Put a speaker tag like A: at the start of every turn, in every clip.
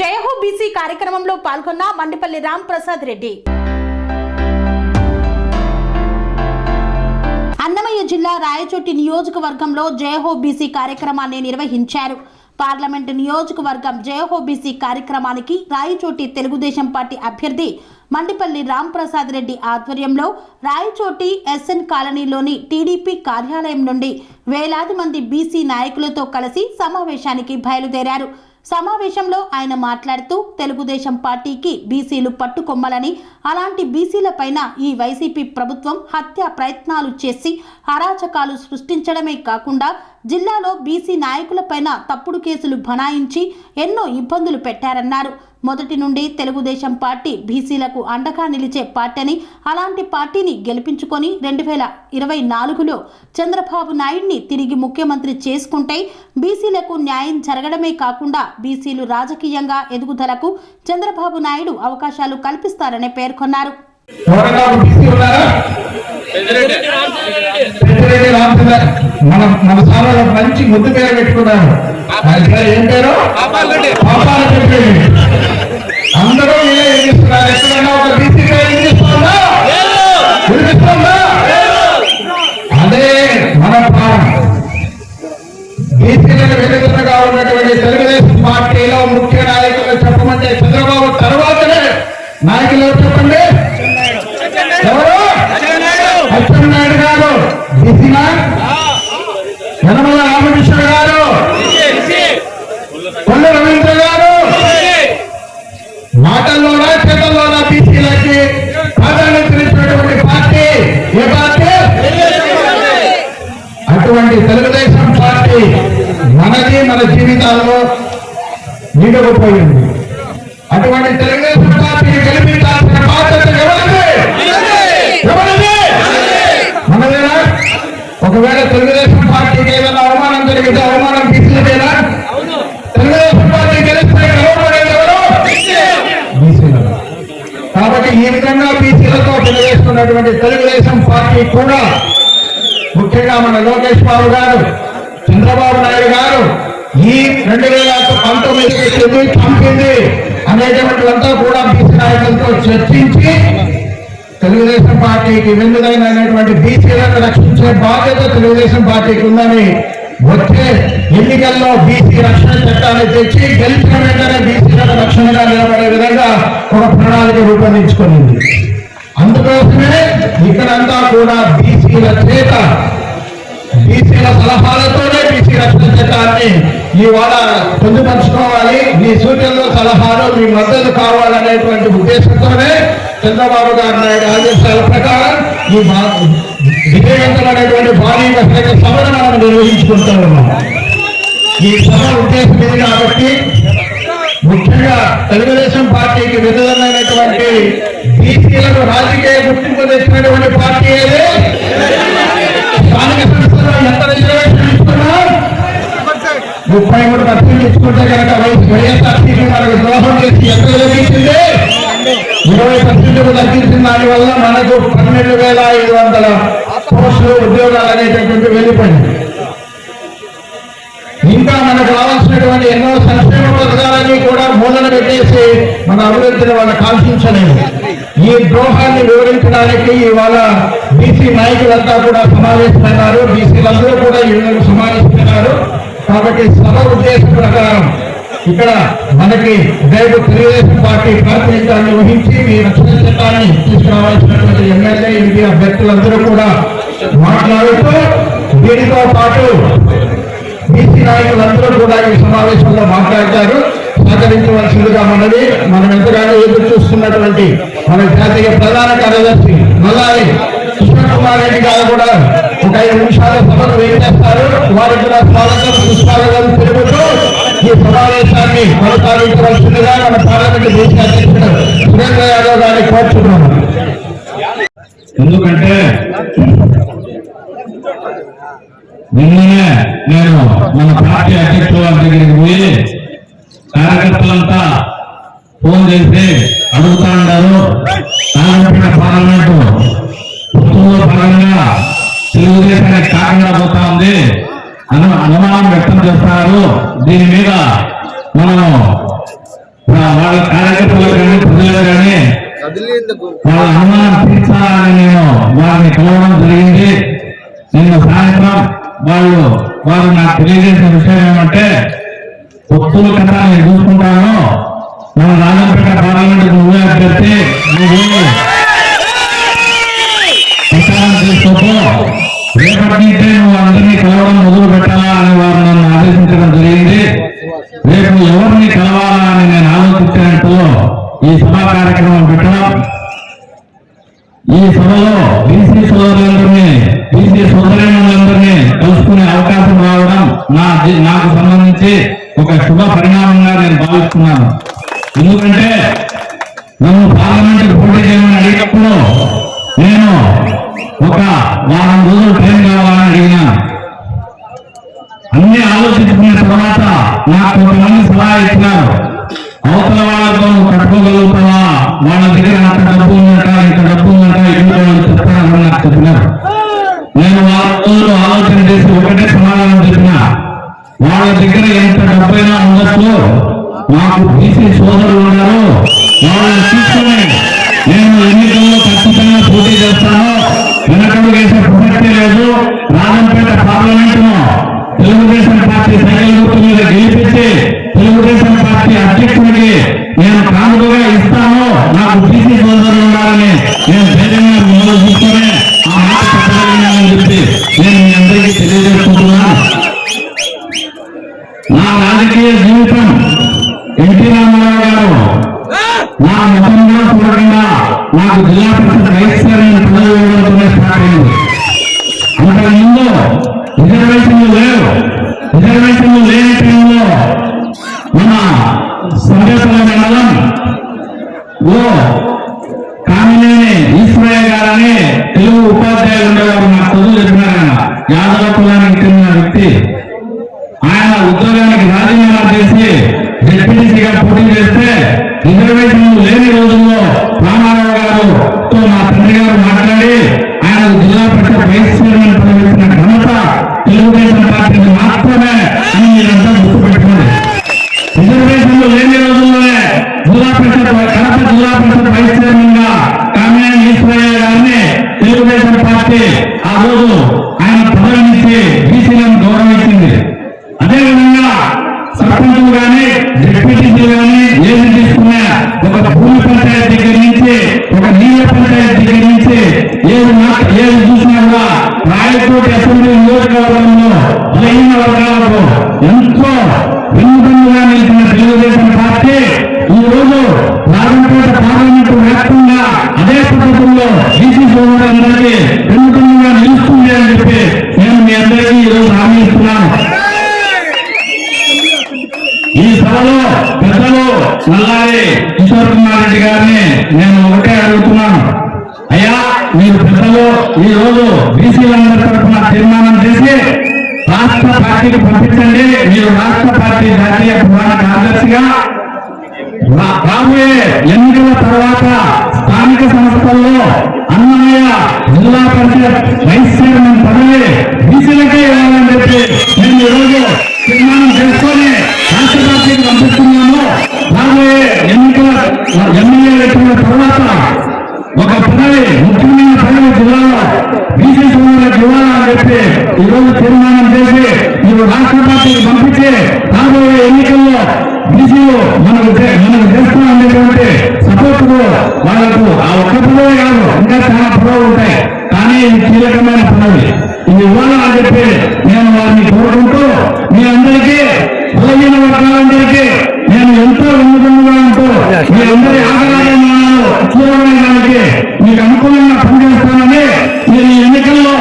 A: జయహో BC కార్యక్రమంలో పాల్గొన్న మండిపల్లి రామ్ ప్రసాద్ రెడ్డి. అన్నమయ్య జిల్లా రాయచోటి నియోజకవర్గంలో జయహో బీసీ కార్యక్రమాన్ని నిర్వహించారు. పార్లమెంటు నియోజకవర్గం జయహో బీసీ కార్యక్రమానికి రాయచోటి తెలుగుదేశం పార్టీ అభ్యర్థి మండిపల్లి రామ్ ప్రసాద్ రెడ్డి ఆధ్వర్యంలో రాయచోటి ఎస్ఎన్ కాలనీలోని టీడీపీ కార్యాలయం నుండి వేలాది మంది బీసీ నాయకులతో కలిసి సమావేశానికి బయలుదేరారు. సమావేశంలో ఆయన మాట్లాడుతూ తెలుగుదేశం పార్టీకి బీసీలు పట్టుకొమ్మలని అలాంటి బీసీలపైన ఈ వైసీపీ ప్రభుత్వం హత్య ప్రయత్నాలు చేసి అరాచకాలు సృష్టించడమే కాకుండా జిల్లాలో బీసీ నాయకులపైన తప్పుడు కేసులు బనాయించి ఎన్నో ఇబ్బందులు పెట్టారన్నారు. మొదటి నుండి తెలుగుదేశం పార్టీ బీసీలకు అండగా నిలిచే పార్టీని అలాంటి పార్టీని గెలిపించుకొని రెండు వేల ఇరవై నాలుగులో చంద్రబాబు నాయుడిని తిరిగి ముఖ్యమంత్రి చేసుకుంటే బీసీలకు న్యాయం జరగడమే కాకుండా బీసీలు రాజకీయంగా ఎదుగుదలకు చంద్రబాబు నాయుడు అవకాశాలు కల్పిస్తారని పేర్కొన్నారు.
B: బీసీ ఉన్నారా? పెద్దిరెడ్డి. రామచంద్ర మన మన సార్లు మంచి ముద్దు పేరు పెట్టుకున్నారు. ఏం పేరు? పాపాల పెద్దిరెడ్డి అందరూ వినిపిస్తున్నారు ఎక్కడైనా ఒక బీసీ వినిపిస్తుందా? వినిపిస్తుందా? అదే మన ప్రాణం బీసీలకు వెలుగుతున్నగా ఉన్నటువంటి తెలుగుదేశం పార్టీలో ముఖ్య నాయకులు చెప్పమంటే చంద్రబాబు తర్వాతనే నాయకులు చెప్పండి? ఎవరు? అచ్చెన్నాయుడు గారు. బీసీనా? యనమల రామకృష్ణ గారు. కొల్ల రవీంద్ర గారు. మాటల్లోనా చేతల్లోనా బీసీలకి ప్రాధాన్యత ఇచ్చినటువంటి పార్టీ ఏ పార్టీ? అటువంటి తెలుగుదేశం పార్టీ మనది మన జీవితాల్లో నిండకపోయింది. జరిగితే అవమానం బీసీలు. కాబట్టి ఈ విధంగా బీసీలతో తెలియజేస్తున్నటువంటి తెలుగుదేశం పార్టీ కూడా ముఖ్యంగా మన లోకేష్ బాబు గారు చంద్రబాబు నాయుడు గారు ఈ రెండు వేల పంతొమ్మిది చెంది చంపింది అనేటువంటిదంతా కూడా బీసీ నాయకులతో చర్చించి తెలుగుదేశం పార్టీకి వెన్నుదైనటువంటి బీసీలను రక్షించే బాధ్యత తెలుగుదేశం పార్టీకి ఉందని వచ్చే ఎన్నికల్లో బీసీ రక్షణ చట్టాన్ని తెచ్చి గెలిచిన వెంటనే బీసీలకు రక్షణగా నిలబడే విధంగా ఒక ప్రణాళిక రూపొందించుకుంది అందుకోసమే ఇక్కడంతా కూడా బీసీల చేత బీసీల సలహాలతోనే బీసీ రక్షణ చట్టాన్ని ఇవాళ పొందుపరుచుకోవాలి. మీ సూచనలు సలహాలు మీ మద్దతు కావాలనేటువంటి ఉద్దేశంతోనే చంద్రబాబు గారు నాయుడు ఆదేశాల ప్రకారం ఈ విజయవంతమైనటువంటి భారీ బహిరంగ సభను మనం నిర్వహించుకుంటూ ఉన్నాం. ఈ సభ ఉద్దేశం ఇది కాబట్టి ముఖ్యంగా తెలుగుదేశం పార్టీకి విధమైనటువంటి బీసీలకు రాజకీయ గుర్తింపు తెచ్చినటువంటి పార్టీ ఏదే? స్థానిక సంస్థలో ఎంత రిజర్వేషన్ ఇస్తున్నా ముప్పై మూడు పర్సెంట్ ఇచ్చుకుంటే కనుక వైఎస్ఆర్సీపీ మనకు ద్రోహం చేసి ఎంత తగ్గించింది ఇరవై పర్సెంట్ తగ్గించిన దాని వల్ల మనకు పన్నెండు వేల ఐదు వందల పోస్టులు ఉద్యోగాలు అనేటటువంటి వెళ్ళిపోయింది ఇంకా మనకు రావాల్సినటువంటి ఎన్నో సంక్షేమ పథకాలన్నీ కూడా మూలన పెట్టేసి మన అభివృద్ధిని వాళ్ళ కాల్పించలేదు ఈ ద్రోహాన్ని వివరించడానికి ఇవాళ బీసీ నాయకులంతా కూడా సమావేశమైనారు. బీసీలందరూ కూడా ఈ సమావేశమైనారు. కాబట్టి సభ ఉద్దేశం ప్రకారం ఇక్కడ మనకి రేపు తెలుగుదేశం పార్టీ ప్రాతినిధ్యాన్ని వహించి మీ రక్షణ చట్టాన్ని తీసుకురావాల్సినటువంటి ఎమ్మెల్యే ఎంపీ అభ్యర్థులందరూ కూడా మాట్లాడుతూ దీనితో పాటు బీసీ నాయకులందరూ కూడా ఈ సమావేశంలో మాట్లాడతారు సహకరించవలసిందిగా మనది మనం ఎంతగానో ఎదురు చూస్తున్నటువంటి మన జాతీయ ప్రధాన కార్యదర్శి నల్లారి కృష్ణకుమార్ రెడ్డి గారు కూడా ఒక ఐదు నిమిషాల సభను వేసేస్తారు వారికి కూడా స్వాగతం సుస్వాగతం తెలుపుతూ ఈ సమావేశాన్ని కొనసాగించవలసిందిగా మన పార్లమెంట్ దేశ అధ్యక్షుడు సురేంద్ర యాదవ్ గారిని కోరుతున్నాము
C: ఎందుకంటే నిన్ననే నేను మన పార్టీ అధ్యక్షుల దగ్గరికి పోయి కార్యకర్తలంతా ఫోన్ చేసి అడుగుతా ఉన్నారు. నాగపట్టిన పార్లమెంటు పుత్తూరులో భాగంగా తెలుగుదేశానికి కాకుండా పోతా ఉంది. అనుమానం వ్యక్తం చేస్తున్నారు దీని మీద మనము వాళ్ళ కార్యకర్తలకు కానీ ప్రజలకు కానీ వాళ్ళ అనుమానం తీర్చాలని నేను వారిని కలవడం జరిగింది. నిన్న సాయంత్రం వాళ్ళు వారు నాకు తెలియజేసిన విషయం ఏమంటే పొత్తుల కథ నేను చూసుకుంటాను. మన రాజంపేట పార్లమెంట్ నువ్వే అభ్యర్థి. నువ్వు ప్రచారం చేసుకోకు రేపటి నుంచే నువ్వు కలవడం మొదలు పెట్టాలా అని వారు నన్ను ఆదేశించడం జరిగింది. రేపు ఎవరిని కలవాలా అని నేను ఆలోచించినట్టులో ఈ సభా కార్యక్రమం పెట్టడం. ఈ సభలో బీసీ సోదరులందరినీ బీసీ సోదరులందరినీ కలుసుకునే అవకాశం రావడం నా నాకు సంబంధించి ఒక శుభ పరిణామంగా నేను భావిస్తున్నాను. ఎందుకంటే నన్ను పార్లమెంట్ పోటీ చేయమని అడిగినప్పుడు నేను ఒక వారం రోజులు టైం కావాలని అడిగినాను అన్ని ఆలోచించుకున్న తర్వాత నాకు కొంతమంది సలహా ఇచ్చినారు అవతల వాళ్ళతో కట్టుకోగలుగుతావా? వాళ్ళ దగ్గర అంత డబ్బు ఉందట ఇంత డబ్బు ఉందట ఇంట్లో వాళ్ళు చెప్తారని నాకు చెప్పినారు. నేను వారం ఆలోచన చేసి ఒకటే సమాధానం చెప్పిన. వాళ్ళ దగ్గర ఎంత డబ్బైనా ఉండొచ్చు. నాకు బీసీ సోదరులు ఉన్నారు. వాళ్ళని తీసుకుని నేను ఎన్నికల్లో ఖచ్చితంగా పోటీ చేస్తాను వెనకడు వేసే ప్రసక్తే లేదు రాజంపేట పార్లమెంటును తెలుగుదేశం పార్టీ ఓటు మీద గెలిపించి తెలుగుదేశం పార్టీ అధ్యక్షుడికి నేను కానుకగా ఇస్తాను నాకు బీసీ సోదరులు ఉండాలని నేను ధైర్యంగా ముందు o Padre తెలుగుదేశం ఆ రోజు ఆయన పదవినిచ్చి బీసీలను గౌరవించింది. అదేవిధంగా సర్పంచులు కానీ డిప్యూటీసీలు కానీ ఏది తీసుకున్న ఒక భూమి పంచాయతీ దగ్గర నుంచి ఒక నీళ్ళ పంచాయతీ దగ్గర నుంచి ఏది ఏది చూసినా కూడా రాయకోటి అసెంబ్లీ నియోజకవర్గంలో బలహీన వర్గాలకు ఎంతో వెన్నుదన్నుగా నిలిచిన తెలుగుదేశం పార్టీ ఈ రోజు రాజంపేట పార్లమెంటు వ్యాప్తంగా అదే పద్ధతుల్లో బీసీ సోదరులందరికీ వెన్నుదన్నుగా నిలుస్తుంది అని చెప్పి నేను మీ అందరికీ ఈ రోజు హామీ ఇస్తున్నాను ఈ సభలో పెద్దలు నల్లారి కిషోర్ కుమార్ రెడ్డి గారిని నేను ఒకటే అడుగుతున్నాను అయ్యా మీరు పెద్దలు ఈ రోజు బీసీలందరి తరఫున తీర్మానం చేసి రాష్ట్ర పార్టీకి పంపించండి. మీరు రాష్ట్ర పార్టీ జాతీయ ప్రధాన కార్యదర్శిగా రాబోయే ఎన్నికల తర్వాత స్థానిక సంస్థల్లో అన్నమయ్య జిల్లా పరిషత్ వైస్ చైర్మన్ పదవి బీసీలకే ఇవ్వాలని చెప్పి మేము ఈరోజు తీర్మానం చేసుకొని రాష్ట్ర పార్టీకి పంపిస్తున్నాము. రాబోయే ఎన్నికల ఎమ్మెల్యే ఎన్నికల తర్వాత ఒక ముఖ్యమైన పదవి జిల్లాలో బీసీ సోదరులకు ఇవ్వాలని చెప్పి ఈరోజు తీర్మానం చేసి మీరు రాష్ట్ర పార్టీకి పంపించి రాబోయే ఎన్నికల్లో బీసీలు మనకు మనకు చేస్తాం అనేటువంటి సపోర్ట్ వాళ్ళకు ఆ ఒక్క పదవి కాదు ఇంకా చాలా పదవులు ఉంటాయి. కానీ ఈ కీలకమైన పదవి ఇది ఇవ్వాలని చెప్పి నేను వారిని కోరుకుంటూ మీ అందరికీ బలహీన వర్గాలందరికీ నేను ఎంతో వినూతంగా ఉంటూ మీ అందరి ఆదరాలను చూడడానికి మీకు అనుకూలంగా పనిచేస్తానని మీరు ఈ ఎన్నికల్లో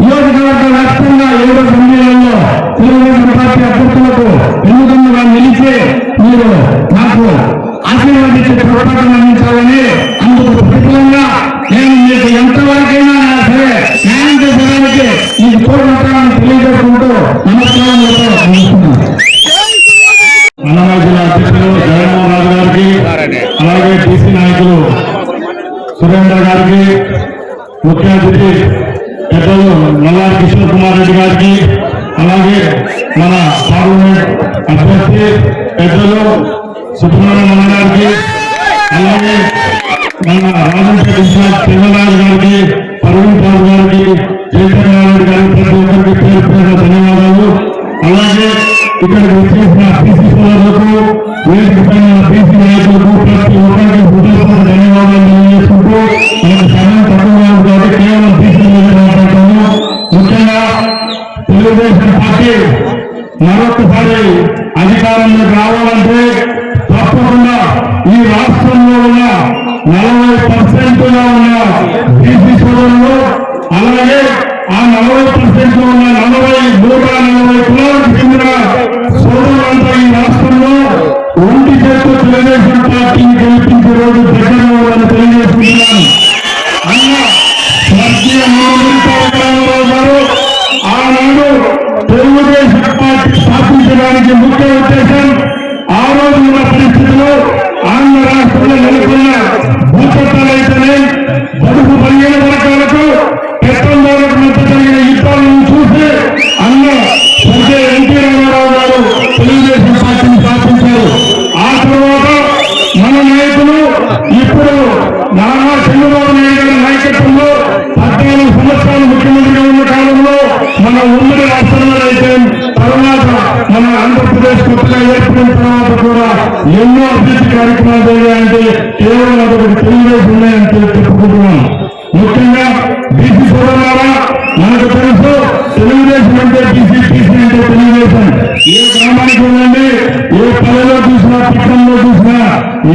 C: నియోజకవర్గ వ్యాప్తంగా ఏడో సమ్మేళనంలో తెలుగుదేశం పార్టీ అభ్యర్థులకు ఎన్నుకలుగా నిలిచి మీరు నాకు ఆశీర్వదించి పోరాటం అలాగే మన రాజంపేట ఇన్ఛార్జ్ తిరుమలరాజు గారికి పరుణ్ పాల్ గారికి జయచంద్రారెడ్డి గారికి ప్రతి ఒక్కరికి పేరు పేరు ధన్యవాదాలు. అలాగే ఇక్కడికి వచ్చేసిన బీసీ సోదరులకు వేదిక పైన బీసీ నాయకులకు ప్రతి ఒక్కరికి హృదయపూర్వక ధన్యవాదాలు తెలియజేసుకుంటూ నలభై పర్సెంట్లో ఉన్న బీసీ సోదరులు అలాగే ఆ నలభై పర్సెంట్లో ఉన్న నలభై నూట నలభై కులాలకు చెందిన సోదరులంతా ఈ రాష్ట్రంలో ఒంటి చేత తెలుగుదేశం పార్టీని గెలిపించే రోజు దగ్గరలో తెలియజేస్తున్నాను. అభివృద్ధి కార్యక్రమాలు జరిగాయంటే కేవలం అదొకటి తెలుగుదేశం ఉన్నాయని చెప్పుకుంటున్నాం. ముఖ్యంగా బీసీ సోదరులారా మనకు తెలుసు తెలుగుదేశం అంటే బీసీ బీసీ అంటే తెలుగుదేశం. ఏ గ్రామానికి ఉండండి ఏ పల్లెలో చూసినా పట్టణంలో చూసినా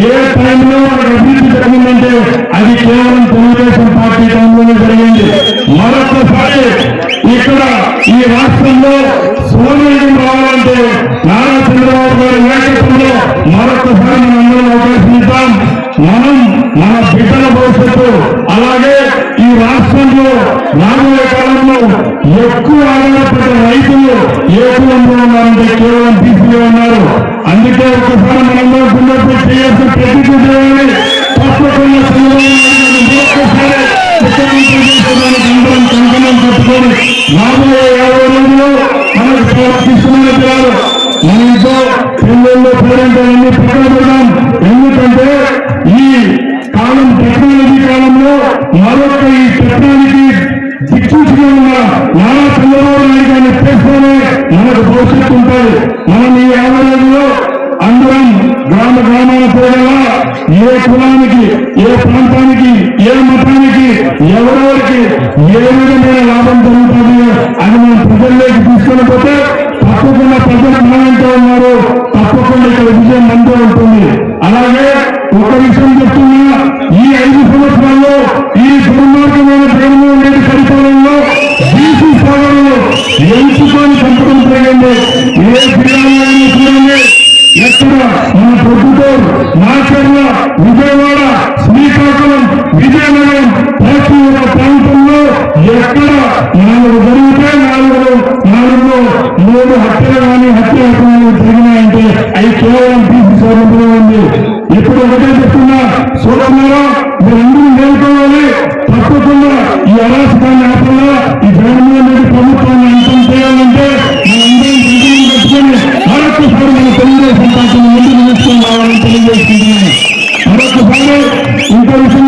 C: ఏ టైంలో మనకు అభివృద్ధి జరిగిందంటే అది కేవలం తెలుగుదేశం పార్టీ టైంలోనే జరిగింది. మరొకసారి ఇక్కడ ఈ రాష్ట్రంలో సోమయుగం రావాలంటే నారా చంద్రబాబు గారి నాయకత్వంలో మరో మనం మన బిడ్డల భవిష్యత్తు అలాగే ఈ రాష్ట్రంలో రాబోయే కాలంలో ఎక్కువ ఆధారపడ్డ రైతులు ఏ కులంలో ఉన్నారంటే కేవలం తీసుకునే ఉన్నారు. అందుకే ఒకసారి మనందరం గుండెపై చేయాల్సిన ప్రతిజ్ఞ చేయాలి తప్పకుండా చంద్రబాబు అందరం కంకణం కట్టుకొని రాబోయే యాభై రోజులు మనకు ప్రవర్తిస్తున్న పిల్లలు మన ఇంట్లో పిల్లల్లో పేరెంట్ అన్ని పక్కన పెడదాం. ఎందుకంటే కాలం టెక్నాలజీ కాలంలో మరొక ఈ టెక్నాలజీ దిక్సూచిగా ఉన్న నానా చంద్రబాబు నాయుడు గారిని చేస్తేనే మనకు భవిష్యత్తు ఉంటుంది. మనం ఈ యాభై అందరం గ్రామ గ్రామాల పేరుగా ఏ కులానికి ఏ ప్రాంతానికి ఏ మతానికి ఎవరెవరికి ఏ విధమైన లాభం జరుగుతుంది అని మనం ప్రజల్లోకి తీసుకొని పోతే తప్పకుండా ప్రజలు మనతో ఉన్నారు. తప్పకుండా ఇక్కడ విజయం మందే ఉంటుంది. అలాగే ఒక విషయం చెప్తున్నా ఈ ఐదు సంవత్సరాల్లో ఈ దుర్మార్గమైన జగన్మోహన్ రెడ్డి పరిపాలనలో బీసీ సోదరులు ఎంచుకొని చంపడం జరిగింది. ఏ జిల్లాలో చూడండి ఎక్కడ మన ప్రభుత్వం నాచర్ల విజయవాడ శ్రీకాకుళం విజయనగరం ప్రతి ఒక్క ప్రాంతంలో ఎక్కడ నాలుగు జరిగితే నాలుగు నాలుగు మూడు హత్యలు కానీ హత్య జరిగినాయంటే అవి కేవలం బీసీ ఇప్పుడు ఒకటే చెప్తున్నా సోదరులారా మీరందరూ మేల్కోవాలి తప్పకుండా ఈ అరాచకాన్ని ఆపల్లా ఈ జగన్మోహన్ రెడ్డి ప్రభుత్వాన్ని అంతం చేయాలంటే మనందరం ప్రజలను కట్టుకొని మరొకసారి మన తెలుగుదేశం పార్టీని ముందుకు తీసుకొని రావాలని తెలియజేసుకుంటున్నాను మరొకసారి ఇంకో విషయం